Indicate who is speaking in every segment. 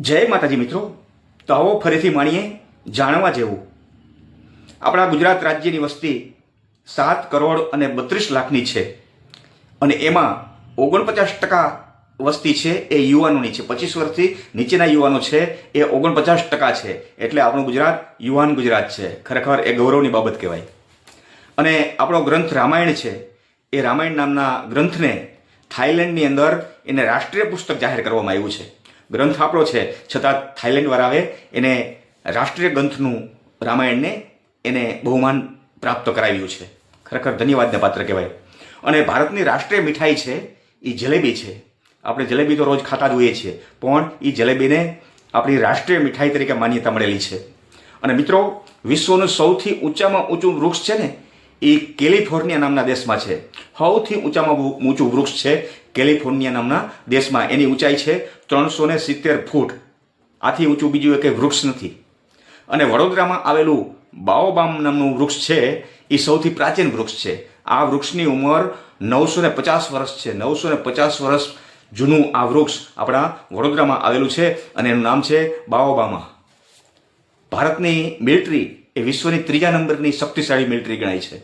Speaker 1: જય માતાજી મિત્રો. તો આવો ફરીથી માણીએ જાણવા જેવું. આપણા ગુજરાત રાજ્યની વસ્તી સાત કરોડ અને બત્રીસ લાખની છે. અને એમાં ઓગણપચાસ ટકા વસ્તી છે એ યુવાનોની છે. પચીસ વર્ષથી નીચેના યુવાનો છે એ ઓગણપચાસ ટકા છે. એટલે આપણું ગુજરાત યુવાન ગુજરાત છે. ખરેખર એ ગૌરવની બાબત કહેવાય. અને આપણો ગ્રંથ રામાયણ છે. એ રામાયણ નામના ગ્રંથને થાઇલેન્ડની અંદર એને રાષ્ટ્રીય પુસ્તક જાહેર કરવામાં આવ્યું છે. ગ્રંથ આપણો છે, છતાં થાઈલેન્ડવાળાએ એને રાષ્ટ્રીય ગ્રંથનું રામાયણને એને બહુમાન પ્રાપ્ત કરાવ્યું છે. ખરેખર ધન્યવાદને પાત્ર કહેવાય. અને ભારતની રાષ્ટ્રીય મીઠાઈ છે એ જલેબી છે. આપણે જલેબી તો રોજ ખાતા જ હોઈએ છીએ, પણ એ જલેબીને આપણી રાષ્ટ્રીય મીઠાઈ તરીકે માન્યતા મળેલી છે. અને મિત્રો, વિશ્વનું સૌથી ઊંચામાં ઊંચું વૃક્ષ છે ને એ કેલિફોર્નિયા નામના દેશમાં છે. સૌથી ઊંચામાં ઊંચું વૃક્ષ છે કેલિફોર્નિયા નામના દેશમાં. એની ઊંચાઈ છે ત્રણસો ને સિત્તેર ફૂટ. આથી ઊંચું બીજું એક વૃક્ષ નથી. અને વડોદરામાં આવેલું બાઓબામ નામનું વૃક્ષ છે એ સૌથી પ્રાચીન વૃક્ષ છે. આ વૃક્ષની ઉંમર નવસો ને પચાસ વર્ષ છે. નવસો ને પચાસ વર્ષ જૂનું આ વૃક્ષ આપણા વડોદરામાં આવેલું છે અને એનું નામ છે બાઓબામા. ભારતની મિલિટરી એ વિશ્વની ત્રીજા નંબરની શક્તિશાળી મિલિટરી ગણાય છે.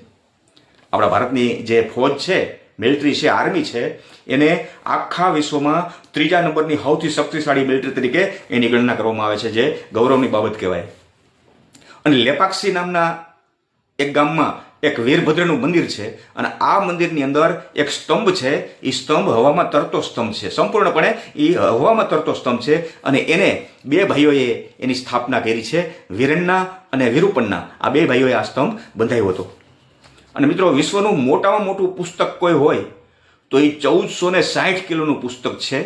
Speaker 1: આપણા ભારતની જે ફોજ છે, મિલિટરી છે, આર્મી છે, એને આખા વિશ્વમાં ત્રીજા નંબરની સૌથી શક્તિશાળી મિલિટરી તરીકે એની ગણના કરવામાં આવે છે, જે ગૌરવની બાબત કહેવાય. અને લેપાક્ષી નામના એક ગામમાં એક વીરભદ્રનું મંદિર છે અને આ મંદિરની અંદર એક સ્તંભ છે. એ સ્તંભ હવામાં તરતો સ્તંભ છે. સંપૂર્ણપણે એ હવામાં તરતો સ્તંભ છે અને એને બે ભાઈઓએ એની સ્થાપના કરી છે. વિરણના અને વિરૂપણના આ બે ભાઈઓએ આ સ્તંભ બંધાયો હતો. અને મિત્રો, વિશ્વનું મોટામાં મોટું પુસ્તક કોઈ હોય, તો એ ચૌદસો ને સાઠ કિલોનું પુસ્તક છે.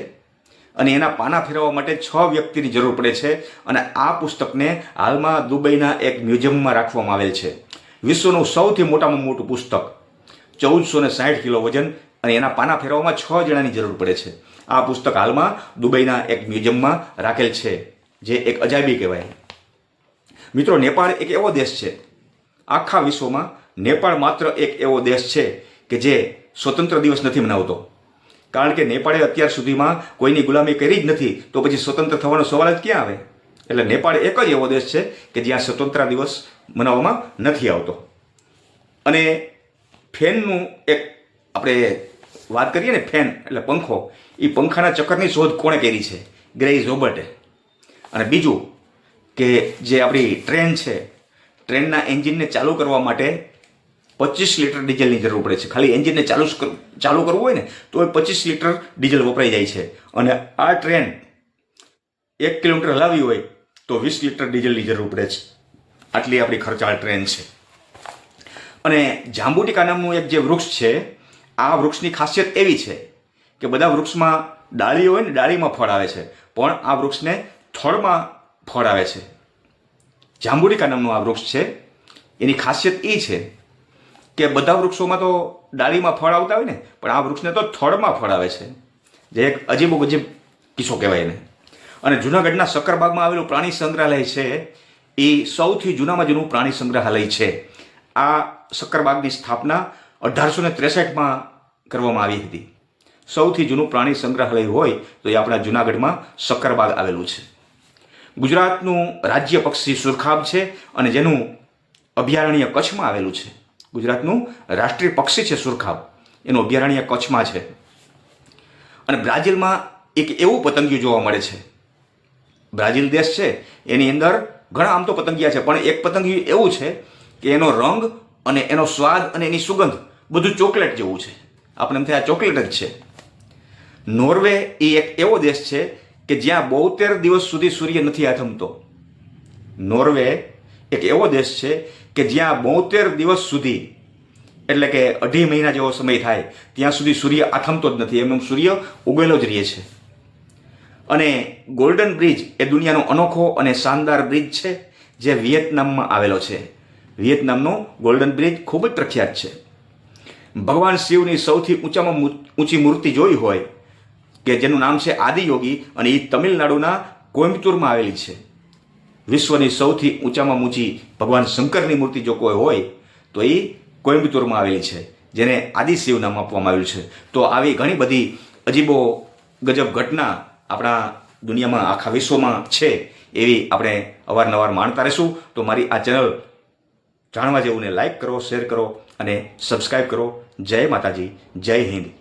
Speaker 1: અને એના પાના ફેરવવા માટે છ વ્યક્તિની જરૂર પડે છે. અને આ પુસ્તકને હાલમાં દુબઈના એક મ્યુઝિયમમાં રાખવામાં આવેલ છે. વિશ્વનું સૌથી મોટામાં મોટું પુસ્તક. ચૌદસો ને સાઠ કિલો વજન અને એના પાના ફેરવવામાં છ જણાની જરૂર પડે છે. આ પુસ્તક હાલમાં દુબઈના એક મ્યુઝિયમમાં રાખેલ છે, જે એક અજાયબી કહેવાય. મિત્રો, નેપાળ એક એવો દેશ છે. આખા વિશ્વમાં નેપાળ માત્ર એક એવો દેશ છે કે જે સ્વતંત્ર દિવસ નથી મનાવતો. કારણ કે નેપાળે અત્યાર સુધીમાં કોઈની ગુલામી કરી જ નથી, તો પછી સ્વતંત્ર થવાનો સવાલ જ ક્યાં આવે? એટલે નેપાળ એક જ એવો દેશ છે કે જ્યાં સ્વતંત્ર દિવસ મનાવવામાં નથી આવતો. અને ફેનનું એક આપણે વાત કરીએ ને ફેન એટલે પંખો એ પંખાના ચક્કરની શોધ કોણે કરી છે? ગ્રેઈ રોબર્ટે. અને બીજું કે જે આપણી ટ્રેન છે, ટ્રેનના એન્જિનને ચાલુ કરવા માટે પચીસ લીટર ડીઝલની જરૂર પડે છે. ખાલી એન્જિનને ચાલુ ચાલુ કરવું હોય ને તો એ પચીસ લીટર ડીઝલ વપરાઈ જાય છે. અને આ ટ્રેન એક કિલોમીટર હલાવી હોય તો વીસ લીટર ડીઝલની જરૂર પડે છે. આટલી આપણી ખર્ચાળ ટ્રેન છે. અને જાંબુટિકા નામનું એક જે વૃક્ષ છે, આ વૃક્ષની ખાસિયત એવી છે કે બધા વૃક્ષમાં ડાળીઓ હોય ને ડાળીમાં ફળ આવે છે, પણ આ વૃક્ષને થળમાં ફળ આવે છે. જાંબુડિકા નામનું આ વૃક્ષ છે. એની ખાસિયત એ છે કે બધા વૃક્ષોમાં તો ડાળીમાં ફળ આવતા હોય ને, પણ આ વૃક્ષને તો થળમાં ફળ આવે છે. જે એક અજીબો ગજીબ કિસ્સો કહેવાય એને. અને જૂનાગઢના સક્કરબાગમાં આવેલું પ્રાણી સંગ્રહાલય છે એ સૌથી જૂનામાં જૂનું પ્રાણી સંગ્રહાલય છે. આ સક્કરબાગની સ્થાપના અઢારસો ને ત્રેસઠમાં કરવામાં આવી હતી. સૌથી જૂનું પ્રાણી સંગ્રહાલય હોય તો એ આપણા જૂનાગઢમાં સક્કરબાગ આવેલું છે. ગુજરાતનું રાજ્ય પક્ષી સુરખાબ છે અને જેનું અભયારણ્ય કચ્છમાં આવેલું છે. ગુજરાતનું રાષ્ટ્રીય પક્ષી છે સુરખાબ. એનું અભયારણ્ય કચ્છમાં છે. અને બ્રાઝિલમાં એક એવું પતંગિયું જોવા મળે છે. બ્રાઝિલ દેશ છે. એની અંદર ઘણા આમ તો પતંગિયા છે, પણ એક પતંગિયું એવું છે કે એનો રંગ અને એનો સ્વાદ અને એની સુગંધ બધું ચોકલેટ જેવું છે. આપણે એમ થાય આ ચોકલેટ જ છે. નોર્વે એ એક એવો દેશ છે કે જ્યાં બોતેર દિવસ સુધી સૂર્ય નથી આથમતો. નોર્વે એક એવો દેશ છે કે જ્યાં બોતેર દિવસ સુધી, એટલે કે અઢી મહિના જેવો સમય થાય, ત્યાં સુધી સૂર્ય આથમતો જ નથી. એમનું સૂર્ય ઉગેલો જ રહે છે. અને ગોલ્ડન બ્રિજ એ દુનિયાનો અનોખો અને શાનદાર બ્રિજ છે, જે વિયેતનામમાં આવેલો છે. વિયેતનામનો ગોલ્ડન બ્રિજ ખૂબ જ પ્રખ્યાત છે. ભગવાન શિવની સૌથી ઊંચામાં ઊંચી મૂર્તિ જોઈ હોય, કે જેનું નામ છે આદિયોગી, અને એ તમિલનાડુના કોઇમ્બતુરમાં આવેલી છે. વિશ્વની સૌથી ઊંચામાં ઊંચી ભગવાન શંકરની મૂર્તિ જો કોઈ હોય, તો એ કોઇમ્બતુરમાં આવેલી છે, જેને આદિશિવ નામ આપવામાં આવ્યું છે. તો આવી ઘણી બધી અજીબો ગજબ ઘટના આપણા દુનિયામાં, આખા વિશ્વમાં છે એવી આપણે અવારનવાર માણતા રહીશું. તો મારી આ ચેનલ જાણવા જેવું ને લાઈક કરો, શેર કરો અને સબસ્ક્રાઈબ કરો. જય માતાજી, જય હિન્દ.